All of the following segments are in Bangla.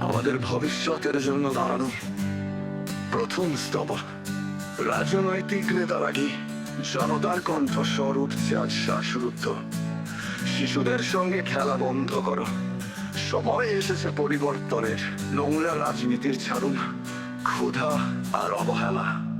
আমাদের ভবিষ্যতের জন্য দাঁড়ানো প্রথম স্তব রাজনৈতিক নেতারাগি, জনতার কণ্ঠস্বর উঠছে আজ শ্বাসরুদ্ধ। শিশুদের সঙ্গে খেলা বন্ধ করো। সময় এসেছে পরিবর্তনের। নোংরা রাজনীতির ছাড়ুন। ক্ষুধা আর অবহেলা।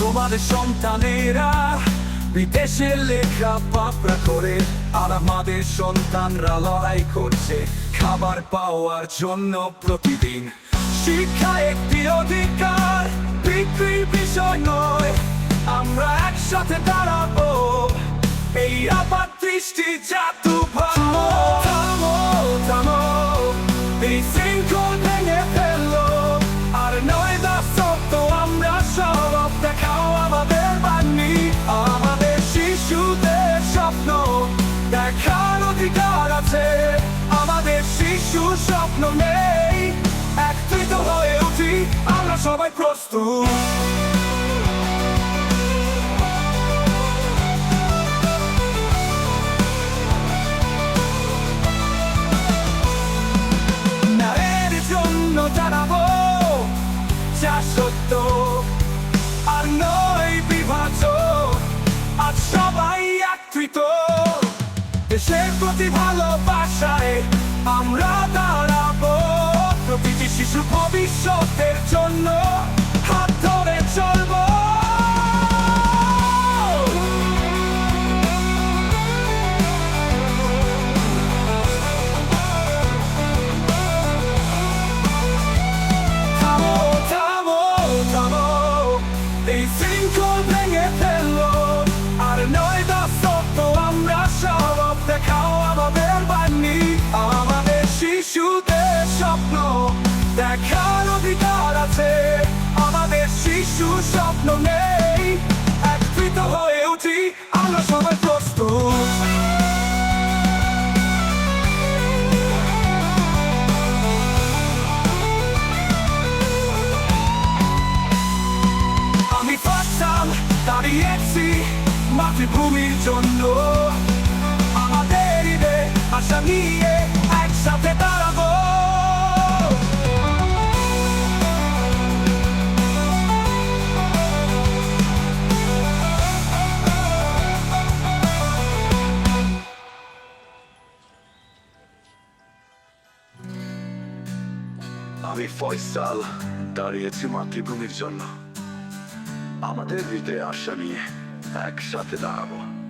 তোমাদের সন্তানেরা বিদেশে লেখা পাপড়া করে, আর আমাদের সন্তানরা লড়াই করছে খাবার পাওয়ার জন্য প্রতিদিন। শিক্ষা একটি অধিকার, বিক্রির বিষয় নয়, আমরা একসাথে দাঁড়াবো। এই আবার দৃষ্টি জাতু থামো থামো থামো, এই শৃঙ্খল শিশু স্বপ্ন নেই। একত্রিত হয়ে উঠি, আমরা সবাই প্রস্তুত। দাঁড়াবো যা সত্য। আর নয় বিভাজন। আজ সবাই একত্রিত। দেশের প্রতি ভালোবাসায় আমরা ভবিষ্যতের জন্য হাত ধরে চলবো। স্বপ্ন নেই। একত্রিত হয়ে উঠি আমরা সবাই প্রস্তুত। আমি পাচ্ছাম দাঁড়িয়েছি মাতৃভূমির জন্য। আমি ফয়সাল দাঁড়িয়েছি মাতৃভূমির জন্য। আমাদের হৃদয়ে আশা নিয়ে একসাথে দাঁড়াবো।